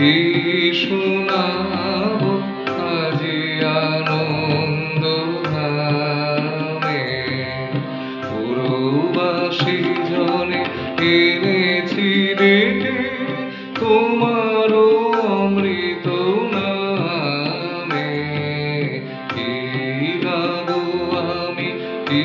কি শোনাব, আজি আনন্দ ধামে। পুরবাসী জনে এনেছি রেটে তোমারও অমৃত নামে। কি গাবো আমি, কি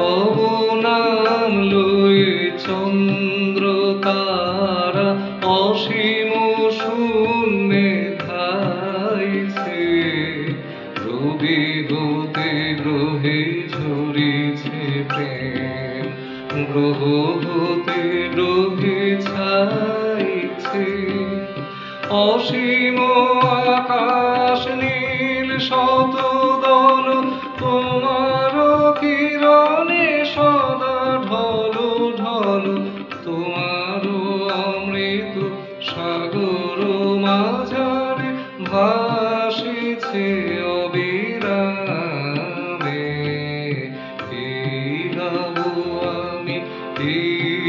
তব নাম লয়ে চন্দ্র তারা অসীম শূন্যে ধাইছে রবি হতে গ্রহে ঝরিছে প্রেম, গ্রহ হতে গ্রহে ছাইছে। অসীম আকাশ নীল শত জল তোমার অমৃত সাগর মাঝারে ভাসেছে অবিরামে। এই গাবো আমি এই